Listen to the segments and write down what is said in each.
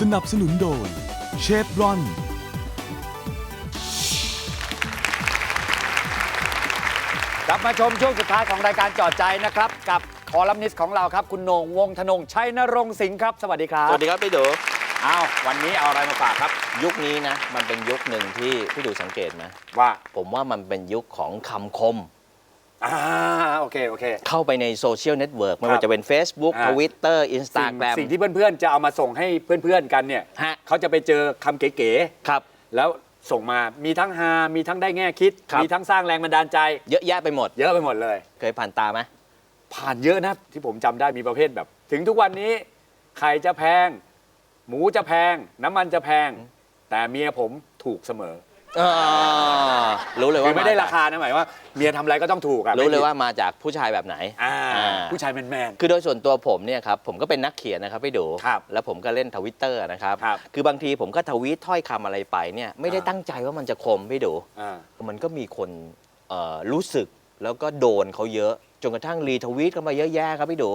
สนับสนุนโดยเชฟรอน กลับมาชมช่วงสุดท้ายของรายการจอดใจนะครับ กับคอลัมนิสต์ของเราครับ คุณโหน่งวงธนงชัยนรงค์สิงห์ครับ สวัสดีครับสวัสดีครับพี่ดูอ้าววันนี้เอาอะไรมาฝากครับ ยุคนี้นะ มันเป็นยุคหนึ่งที่พี่ดูสังเกตไหมว่าผมว่ามันเป็นยุคของคำคม อ่าโอเคโอเคเข้าไปในโซเชียลเน็ตเวิร์กไม่ครับว่าจะเป็น Facebook อ่า Twitter สิ่ง Instagram สิ่งที่เพื่อนๆจะเอามาส่งให้เพื่อนๆกันเนี่ยฮะ เขาจะไปเจอคำเก๋ครับ ๆแล้วส่งมามีทั้งฮามีทั้งได้แง่คิด ครับ มีทั้งสร้างแรงบันดาลใจ เยอะแยะไปหมด เยอะไปหมดเลย เคยผ่านตาไหมผ่านเยอะนะที่ผมจำได้มีประเภทแบบ ถึงทุกวันนี้ไข่จะแพง หมูจะแพง น้ำมันจะแพง แต่เมียผมถูกเสมอ อ่ารู้เลยคืว่าอไม่ได้จกราคานะหมายว่าเมียทำอะไรก็ต้องถูกอะรู้เลยไม่ผิดว่ามาจากผู้ชายแบบไหนอ่าอ่า ผู้ชายแมน คือโดยส่วนตัวผมเนี่ยครับผมก็เป็นนักเขียนนะครับพี่ดู ครับแล้วผมก็เล่นทวิตเตอร์นะครับครับคือบางทีผมก็ทวีตถ้อยคำอะไรไปเนี่ยไม่ได้อ่าตั้งใจว่ามันจะคมพี่ดู ๆอ่า มันก็มีคนเอ่อรู้สึกแล้วก็โดนเขาเยอะ จนกระทั่งรีทวีตกันมาเยอะแยะครับพี่ดู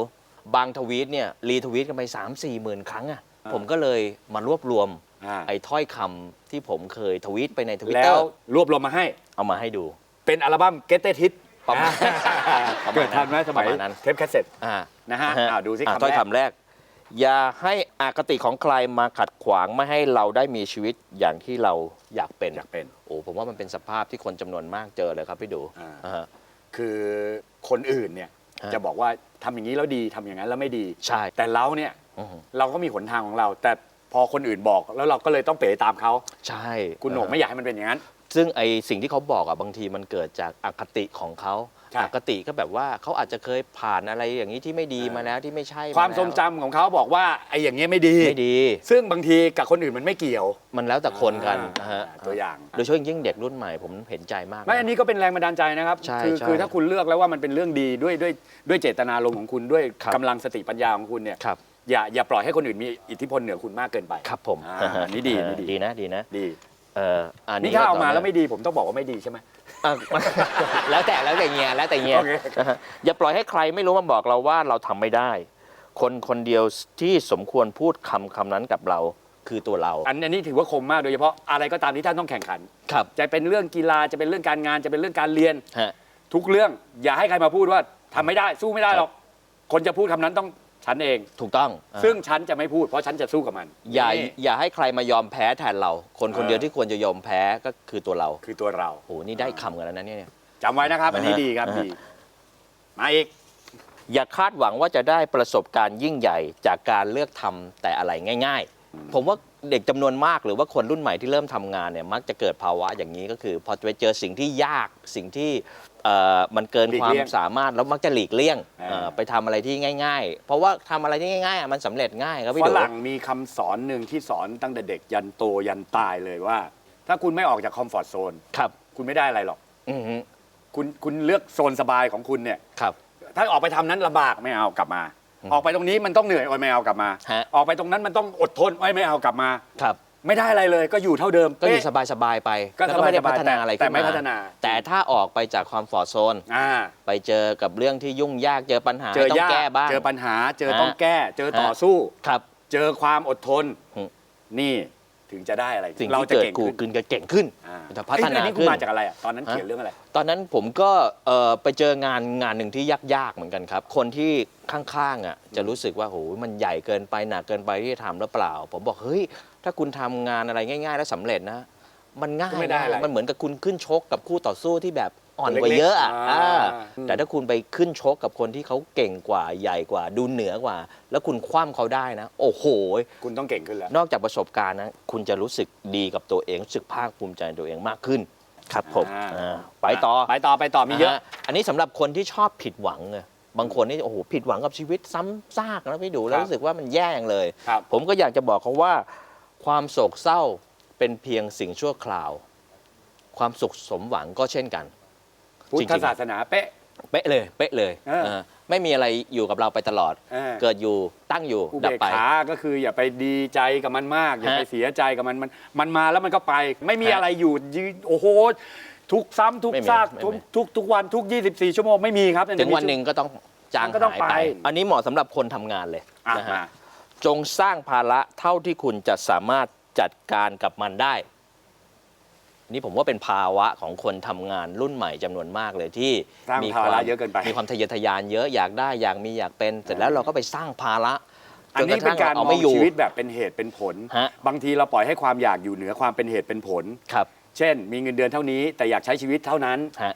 บางทวีตเนี่ยรีทวีตกันไป 3 4หมื่นครั้งอะ่ะอ่าผมก็เลยมารวบรวม อ่า ไอ้ถ้อยคำที่ผมเคยทวีตไปในทวิตแล้เตอวร์รวบรวมมาให้เอามาให้ดู เป็นอัลบั้ม Get It Hit ประมาณประมาณนั้นเกิดทันไหมสมัยประมาณนั้น เทปแคสเซ็ต อ่านะฮะอ่าดูสิอะคำถ้อยแรกคำแรก อย่าให้อคติของใครมาขัดขวางไม่ให้เราได้มีชีวิตอย่างที่เราอยากเป็น อยากเป็น โอ้ผมว่ามันเป็นสภาพที่คนจำนวนมากเจอเลยครับพี่ดูอ่า อ่าฮะ คือคนอื่นเนี่ยฮะจะบอกว่าทำอย่างนี้แล้วดีทำอย่างนั้นแล้วไม่ดี ใช่แต่เราเนี่ย อือฮึ เราก็มีหนทางของเรา แต่ พอคนอื่นบอกแล้วเราก็เลยต้องเป๋ตามเขาใช่คุณโหน่งอ่าไม่อยากให้มันเป็นอย่างนั้น ซึ่งไอสิ่งที่เขาบอกอะบางทีมันเกิดจากอคติของเขาใช่ อคติก็แบบว่าเขาอาจจะเคยผ่านอะไรอย่างนี้ที่ไม่ดีเออมาแล้วที่ไม่ใช่ความแล้ทรงจำของเขาบอกว่าไอ้อย่างเงี้ยไม่ดี ไม่ดี ซึ่งบางทีกับคนอื่นมันไม่เกี่ยว มันแล้วแต่คนกันอ่านะฮะตัวอย่าง โดยเฉพาะยิ่งเด็กรุ่นใหม่ผมเห็นใจมากไม่อันนี้ก็เป็นแรงบันดาลใจนะครับ ใช่คือใช่คือถ้าคุณเลือกแล้วว่ามันเป็นเรื่องดีด้วยด้วยด้วยเจตนารมณ์ของคุณด้วยครับ กำลังสติปัญญาของคุณเนี่ย ครับ อย่าอย่าปล่อยให้คนอื่นมีอิทธิพลเหนือคุณมากเกินไปครับผมอ่านี่ดีนี่ดีดีนะดีนะดี เอออันนี่นี้ถ้าเอาก็มาต่แล้วไม่ดีผมต้องบอกว่าไม่ดีใช่ไหม อะ แล้วแต่แล้วแต่เงียแล้วแต่เงียโอเค นะฮะอย่าปล่อยให้ใครไม่รู้มาบอกเราว่าเราทำไม่ได้ คนคนเดียวที่สมควรพูดคำคำนั้นกับเราคือตัวเรา อันอันนี้ถือว่าคมมากโดยเฉพาะอะไรก็ตามที่ท่านต้องแข่งขัน ครับจะเป็นเรื่องกีฬาจะเป็นเรื่องการงานจะเป็นเรื่องการเรียน ฮะ ทุกเรื่องอย่าให้ใครมาพูดว่าทำไม่ได้สู้ไม่ได้ครับหรอก คนจะพูดคำนั้นต้อง ฉันเอง ถูกต้องซึ่งฉันจะไม่พูดเพราะฉันจะสู้กับมันอย่านี่อย่าให้ใครมายอมแพ้แทนเรา คนคนเออเดียวที่ควรจะยอมแพ้ก็คือตัวเราคือตัวเราโหนี่ได้คำกันแล้วนะเนี่ย จำไว้นะครับ อันนี้อ่าฮะดีครับอ่าฮะ ดีมาอีก อย่าคาดหวังว่าจะได้ประสบการณ์ยิ่งใหญ่จากการเลือกทำแต่อะไรง่าย ๆ ผมว่าเด็กจำนวนมากหรือว่าคนรุ่นใหม่ที่เริ่มทำงานเนี่ยมักจะเกิดภาวะอย่างนี้ก็คือ พอไปเจอสิ่งที่ยากสิ่งที่ เอ่อมันเกินหลีกความเลี่ยงสามารถแล้วมักจะหลีกเลี่ยงอ่า เอ่อไปทำอะไรที่ง่าย ๆ เพราะว่าทำอะไรที่ง่ายๆอะมันสำเร็จง่ายครับพี่ฝดู รั่งมีคำสอนหนึ่งที่สอนตั้งแต่เด็กยันโตยันตายเลยว่า ถ้าคุณไม่ออกจากคอมฟอร์ทโซนครับ คุณไม่ได้อะไรหรอก อือฮึคุณคุณเลือกโซนสบายของคุณเนี่ย ครับ ถ้าออกไปทำนั้นลำบากไม่เอากลับมาอืมออกไปตรงนี้มันต้องเหนื่อยโอ้ยไม่เอากลับมา ฮะ ออกไปตรงนั้นมันต้องอดทนโอ้ยไม่เอากลับมา ครับ ไม่ได้อะไรเลยก็อยู่เท่าเดิมก็อยู่เป๊ะสบายๆไปก็แล้วก็ไม่ได้สบายๆพัฒนาอะไรแต่ขึ้นไม่มาพัฒนา แต่ถ้าออกไปจากความฟอร์โซน อ่า ไปเจอกับเรื่องที่ยุ่งยากเจอปัญหาเจอต้องยากแก้บ้าง เจอปัญหา เจอฮะต้องแก้ เจอต่อฮะ สู้ ครับ เจอความอดทน อืม นี่ถึงจะได้อะไรสิ่งเราที่จะเกิดเก่งกูขึ้นกึนจะเก่งขึ้นอ่าจะพัฒนาเอ้ยอันนี้คุณขึ้นมาจากอะไรอะตอนนั้นฮะ เขียนเรื่องอะไร ตอนนั้นผมก็เอ่อไปเจองานงานหนึ่งที่ยากๆเหมือนกันครับ คนที่ข้างๆอะจะรู้สึกว่าโหมันใหญ่เกินไปหนักเกินไปที่จะทำหรือเปล่า ผมบอกเฮ้ย ถ้าคุณทำงานอะไรง่าย ๆ แล้วสำเร็จนะ มันง่ายไม่ได้นะอะไรมันเหมือนกับคุณขึ้นชกกับคู่ต่อสู้ที่แบบอ่อนเล็กๆกว่าเยอะอะอ่าอ่าอืมแต่ถ้าคุณไปขึ้นชกกับคนที่เขาเก่งกว่าใหญ่กว่า ดูเหนือกว่า แล้วคุณคว่ำเขาได้นะ โอ้โห คุณต้องเก่งขึ้นแล้ว นอกจากประสบการณ์นะ คุณจะรู้สึกดีกับตัวเองรู้สึกภาคภูมิใจในตัวเองมากขึ้น ครับผมอ่า อ่าไปต่อ ไปต่อไปต่อมีเยอะนฮอันนี้สำหรับคนที่ชอบผิดหวังไงบางคนนี่โอ้โหผิดหวังกับชีวิตซ้ำซากนะพี่ดูแล้วครับรู้สึกว่ามันแย่อย่างเลย ครับผมก็อยากจะบอกเขาว่า ความโศกเศร้าเป็นเพียงสิ่งชั่วคราว ความสุขสมหวังก็เช่นกัน พุทจริธงๆ ศาสนาเป๊ะ เป๊ะเลยเป๊ะเลยเออ เออไม่มีอะไรอยู่กับเราไปตลอดเออเกิดอยู่ตั้งอยู่อุเบดับกไป ขา ก็คืออย่าไปดีใจกับมันมาก อย่าฮะไปเสียใจกับมันมัน มันมาแล้วมันก็ไป ไม่มีฮะอะไรอยู่ยืนโอ้โห ทุกซ้ำทุกไม่มีซาก ไม่ทุกมี ทุกทุกวันทุก 24 ชั่วโมงไม่มีครับ ถึงวันหนึ่งก็ต้องจางมันก็ต้องหายไป ไป อันนี้เหมาะสำหรับคนทำงานเลยอะนะมาฮะ จงสร้างภาระเท่าที่คุณจะสามารถจัดการกับมันได้ นี่ผมว่าเป็นภาวะของคนทำงานรุ่นใหม่จำนวนมากเลยที่สร้างมีภาระควมเยอะเกินไป มีความทะเยอทะยานเยอะอยากได้อยากมีอยากเป็น เสร็จแล้วเราก็ไปสร้างภาระอันนี้เป็นการจนมระทั่งองไม่อยู่ชีวิตแบบเป็นเหตุเป็นผล ฮะ บางทีเราปล่อยให้ความอยากอยู่เหนือความเป็นเหตุเป็นผล ครับเช่น มีเงินเดือนเท่านี้แต่อยากใช้ชีวิตเท่านั้น ฮะ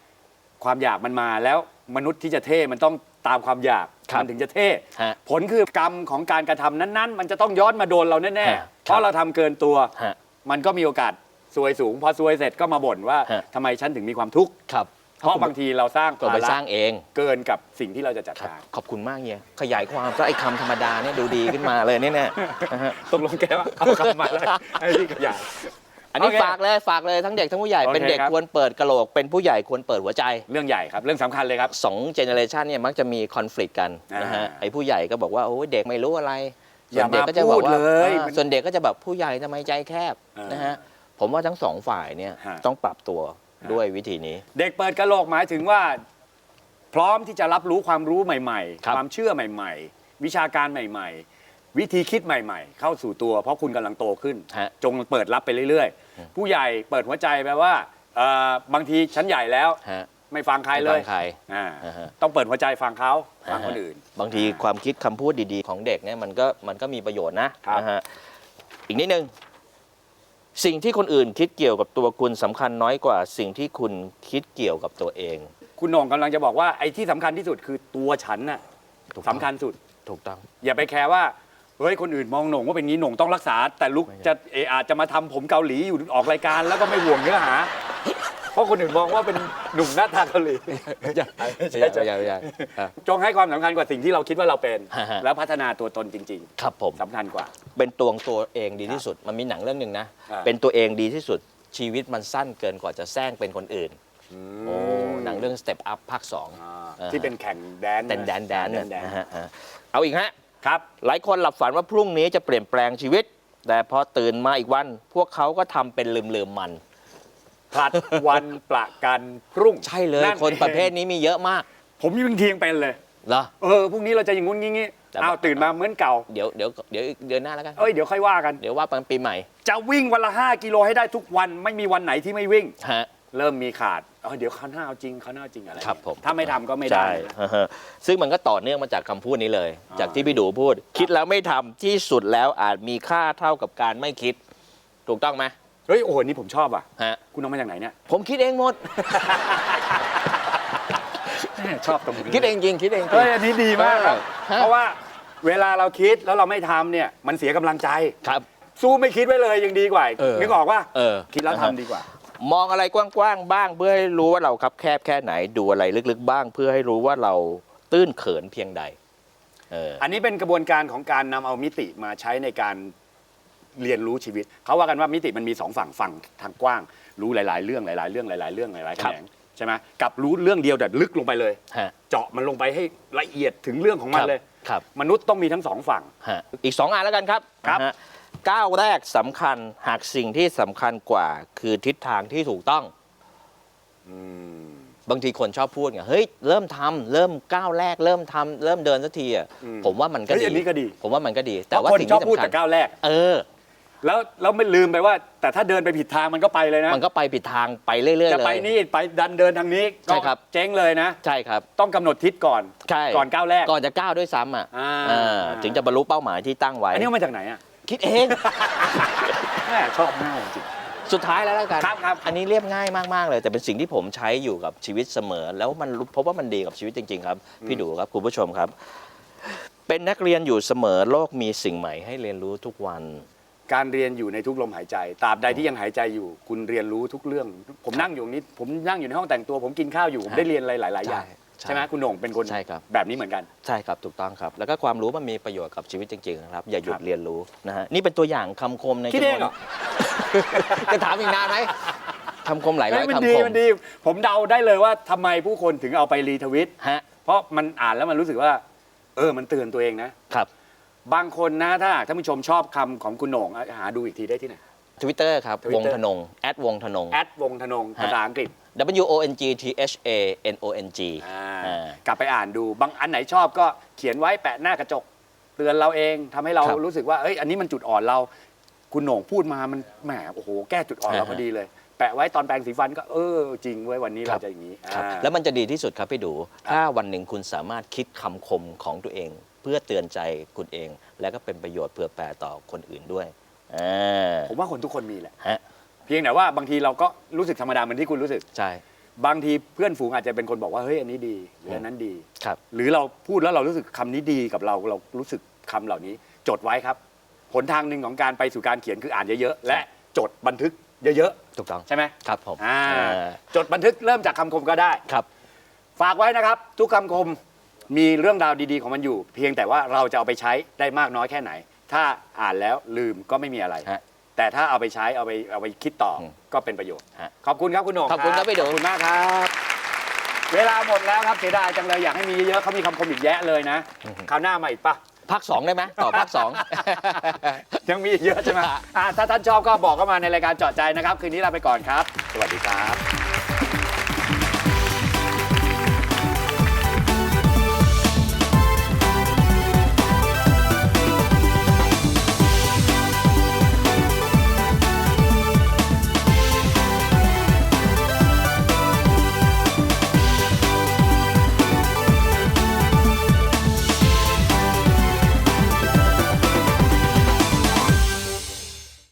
ความอยากมันมาแล้วมนุษย์ที่จะเท่มันต้องตามความอยาก ครับมันถึงจะเท่ฮะผลคือกรรมของการกระทำนั้นๆ มันจะต้องย้อนมาโดนเราแน่ฮะๆเพราะเราทำเกินตัว ฮะมันก็มีโอกาสซวยสูง พอซวยเสร็จก็มาบ่นว่าฮะ ทำไมฉันถึงมีความทุกข์ครับเพราะบางทีเราสร้างก็ไปภาระสร้างเองเกินกับสิ่งที่เราจะจัดครับการขอบคุณมากเฮียขยายความซะไอ้คำธรรมดาเนี่ยดูดีขึ้นมาเลยเนี่ยนะฮะตกลงแกว่าเอากลับมาแล้วให้พี่ขยาย อันนี้โอเคฝากเลยฝากเลยทั้งเด็กทั้งผู้ใหญ่โอเคเป็นเด็กครับ ควรเปิดกระโหลก เป็นผู้ใหญ่ควรเปิดหัวใจเรื่องใหญ่ครับ เรื่องสำคัญเลยครับ สองเจเนอเรชันเนี่ยมักจะมีคอน FLICT กันนะฮะอ่าไอ้ผู้ใหญ่ก็บอกว่าโอ้ยเด็กไม่รู้อะไรอย่าส่วนเด็กก็จะบอกมาพูดว่าเลยอ่ามันส่วนเด็กก็จะแบบผู้ใหญ่ทำไมใจแคบอ่านนะฮะผมว่าทั้งสองฝ่ายเนี่ยฮะ ต้องปรับตัวด้วยวิธีนี้ เด็กเปิดกระโหลกหมายถึงว่า พร้อมที่จะรับรู้ความรู้ใหม่ ครับๆความเชื่อใหม่ ๆ วิชาการใหม่ ๆ วิธีคิดใหม่ ๆ เข้าสู่ตัว เพราะคุณกำลังโตขึ้น ฮะ จงเปิดรับไปเรื่อยๆ ผู้ใหญ่เปิดหัวใจแปลว่าเอ่อบางทีฉันใหญ่แล้ว ฮะไม่ฟังใครเลไม่ยฟังใคร อ่าอ่าฮะ ต้องเปิดหัวใจฟังเขาฟังคนอื่น บางทีความคิดคำพูดดีๆ ของเด็กเนี่ยมันก็มันก็มีประโยชน์นะครับ นะฮะอีกนิดนึง สิ่งที่คนอื่นคิดเกี่ยวกับตัวคุณสำคัญน้อยกว่า สิ่งที่คุณคิดเกี่ยวกับตัวเองคุณโหน่งกำลังจะบอกว่าไอ้ที่สำคัญที่สุดคือตัวฉันน่ะถูกต้องสำคัญสุด ถูกต้อง อย่าไปแคร์ว่า เฮ้ยคนอื่นมองโหน่งว่าเป็นงี้โหน่งต้องรักษา แต่ลุกไม่ใช่จะเอออาจจะมาทำผมเกาหลีอยู่ออกรายการแล้วก็ไม่ห่วงเนื้อหา เพราะคนอื่นมองว่าเป็นหนุ่มหน้าตาเกาหลีไม่ใช่ไม่ใช่ไม่ใช่อะ จงให้ความสำคัญกว่าสิ่งที่เราคิดว่าเราเป็น ฮะฮะ แล้วพัฒนาตัวตนจริงครับผม ๆสำคัญกว่า เป็นตัวของตัวเองดีที่สุด มันมีหนังเรื่องหนึ่งนะ อ่า เป็นตัวเองดีที่สุด ชีวิตมันสั้นเกินกว่าจะแซงเป็นคนอื่น โอ้ หนังเรื่อง Step Up ภาคสองอ่าอ่าที่เป็นแข่งแดนแดนแดนแดนแดเนี่ยนแดนนะฮะอ่าเอาอีกฮะ ครับ หลายคนหลับฝันว่าพรุ่งนี้จะเปลี่ยนแปลงชีวิต แต่พอตื่นมาอีกวัน พวกเขาก็ทำเป็นลืมลืมๆมัน ผลัดวันประกันพรุ่งใช่เลย นั่คนประเภทองนี้มีเยอะมากผมยังเทียงเป็นเลย เหรอ เออพรุ่งนี้เราจะอย่างงู้นงี้งี้แต่ อ้าวตื่นมาเหมือนเก่า เดี๋ยวเดี๋ยวเดี๋ยวอีกเดือนหน้าแล้วกัน เอ้ยเดี๋ยวค่อยว่ากัน เดี๋ยวว่าปีใหม่จะวิ่งวันละ 5 กิโลให้ได้ทุกวันไม่มีวันไหนที่ไม่วิ่ง ฮะ เริ่มมีขาดเออเดี๋ยวเขาวหน้าเอาจริงเขาวหน้าเอาจริงอะไรครับผม ถ้าไม่ทำก็ไม่ได้ใช่ฮะซึ่งมันก็ต่อเนื่องมาจากคำพูดนี้เลย อ่า จากที่พี่ดูพูด คิดแล้วไม่ทำที่สุดแล้วอาจมีค่าเท่ากับการไม่คิด ถูกต้องไหมเฮ้ยโอ้โหนี่ผมชอบอะ ฮะ คุณเอามาจากไหนเนี่ยผมคิดเองหมด แม่ชอบตรงนี้คิดเองจริงคิดเองจริเฮ้งยอันนี้ดีมากครับฮะ เพราะว่าเวลาเราคิดแล้วเราไม่ทำเนี่ยมันเสียกำลังใจ ครับ สู้ไม่คิดไว้เลยยังดีกว่าเออนึกออกว่าเออ คิดแล้วทำดีกว่า มองอะไรกว้างๆบ้าง เพื่อให้รู้ว่าเราคับแคบแค่ไหนดูอะไรลึกๆบ้าง เพื่อให้รู้ว่าเราตื้นเขินเพียงใดเอออันนี้เป็นกระบวนการของการนำเอามิติมาใช้ในการเรียนรู้ชีวิต เขาว่ากันว่ามิติมันมีสองฝั่งฝั่งทางกว้าง รู้หลาย ๆ เรื่องหลาย ๆ เรื่องหลาย ๆ เรื่องหลายๆแขครับนงใช่ไหมกับรู้เรื่องเดียวแต่ลึกลงไปเลย ฮะ เจาะมันลงไปให้ละเอียดถึงเรื่องของมันเลย ครับ มนุษย์ต้องมีทั้งสองฝั่ง ฮะอีกสองอันแล้วกันครับครับ นะฮะ ก้าวแรกสำคัญหากสิ่งที่สำคัญกว่า คือทิศทางที่ถูกต้องบางทีคนชอบพูดไงเฮ้ยเริ่มทำเริ่มก้าวแรก เริ่มทำเริ่มเดินสักทีอะอืมผมว่ามันก็เฮ้ยดีอันนี้ก็ดี ผมว่ามันก็ดีเพแต่ราะว่าคนสิ่งชอบที่พูดสำคัแต่ญก้าวแรก เออ แล้วเราไม่ลืมไปว่า แต่ถ้าเดินไปผิดทางมันก็ไปเลยนะ มันก็ไปผิดทางไปเรื่อยๆเลย จะไปนี่ไปดันเดินทางนี้ใช่ครับก็เจ๊งเลยนะ ใช่ครับ ต้องกำหนดทิศก่อน ใช่ก่อนก้าวแรก ก่อนจะก้าวด้วยซ้ำอะอ่า เออถึงจะบรรลุเป้าหมายที่ตั้งไว้ อันนี้เอามาจากไหนอะ คิดเองแม่ชอบมากจริง สุดท้ายแล้วแล้วกันครับครับ อันนี้เรียบง่ายมากๆเลย แต่เป็นสิ่งที่ผมใช้อยู่กับชีวิตเสมอ แล้วมันรู้พบว่ามันดีกับชีวิตจริง ๆ ครับ พี่ดูครับคุณผู้ชมครับ เป็นนักเรียนอยู่เสมอโลกมีสิ่งใหม่ให้เรียนรู้ทุกวัน การเรียนอยู่ในทุกลมหายใจตราบใดที่ยังหายใจอยู่ คุณเรียนรู้ทุกเรื่อง ผมนั่งอยู่นี้ผมนั่งอยู่ในห้องแต่งตัว ผมกินข้าวอยู่ผมฮะได้เรียนอะไรหลาย ๆ อย่าง ใช่ใช่ใช่ไหมคุณโหน่งเป็นคนใช่ครับ แบบนี้เหมือนกัน ใช่ครับถูกต้องครับ แล้วก็ความรู้มันมีประโยชน์กับชีวิตจริงๆนะครับ อย่าหยุครัดบเรียนรู้นะฮะนี่เป็นตัวอย่างคำคมในคิดเองเหรอจะถามอีกนานไหมคำคมหลายเฮ้ร้อยยมันคำดีคมมันดีผมเดาได้เลยว่าทำไมผู้คนถึงเอาไปรีทวิตฮะเพราะมันอ่านแล้วมันรู้สึกว่า เออมันเตือนตัวเองนะครับ บางคนนะถ้าหากท่านผู้ชมชอบคำของคุณโหน่งอะหาดูอีกทีได้ที่ไหนทวิตเตอร์ครับ Twitter วงธนงแอดวงธนงแอดวงธนงฮะภาษาอังกฤษ W O N G T H A N O N G อ่าอ่า กลับไปอ่านดูบางอันไหนชอบก็เขียนไว้แปะหน้ากระจก เตือนเราเองทำให้เราครับรู้สึกว่าเอ้ยอันนี้มันจุดอ่อนเรา คุณโหน่งพูดมามันแหมโอ้โหแก้จุดอ่อนเราอ่าฮะพอดีเลย แปะไว้ตอนแปรงสีฟันก็เออจริงเว้ยวันนี้ครัเราบ จะอย่างนี้ครับอ่า แล้วมันจะดีที่สุดครับพี่ดู ถ้าวันหนึ่งคุณสามารถคิดคำคมของตัวเอง เพื่อเตือนใจคุณเอง และก็เป็นประโยชน์เผื่อแผ่ต่อคนอื่นด้วยอ่า ผมว่าคนทุกคนมีแหละ ฮะ เพียงแต่ว่าบางทีเราก็รู้สึกธรรมดาเหมือนที่คุณรู้สึก ใช่ บางทีเพื่อนฝูงอาจจะเป็นคนบอกว่าเฮ้ยอันนี้ดีหรืออันนั้นดี ครับ หรือเราพูดแล้วเรารู้สึกคำนี้ดีกับเราเรารู้สึกคำเหล่านี้ จดไว้ครับหนทางหนึ่งของการไปสู่การเขียนคืออ่านเยอะๆและจดบันทึกเยอะถูกต้องๆ ใช่ไหมครับผมอ่าอ่าจดบันทึกเริ่มจากคำคมก็ได้ ครับ ฝากไว้นะครับ ทุกคำคมมีเรื่องราวดีๆของมันอยู่ เพียงแต่ว่าเราจะเอาไปใช้ได้มากน้อยแค่ไหน ถ้าอ่านแล้วลืมก็ไม่มีอะไร ฮะ แต่ถ้าเอาไปใช้เอาไปเอาไปคิดต่ออมก็เป็นประโยชน์ ฮะขอบคุณครับคุณโหน่งขอบคุณครับพี่โด่ง ขอบคุณมากครับ เวลาหมดแล้วครับเสียดายจังเลยอยากให้มีเยอะๆเขามีคำคมอีกแยะเลยนะคราวหน้ามาอีกปะ ภาคสองได้ไหมต่อภาคสอง ยังมีอีกเยอะใช่ไหมอ่าถ้าท่านชอบก็บอกเข้ามาในรายการเจาะใจนะครับ คืนนี้ลาไปก่อนครับ สวัสดีครับ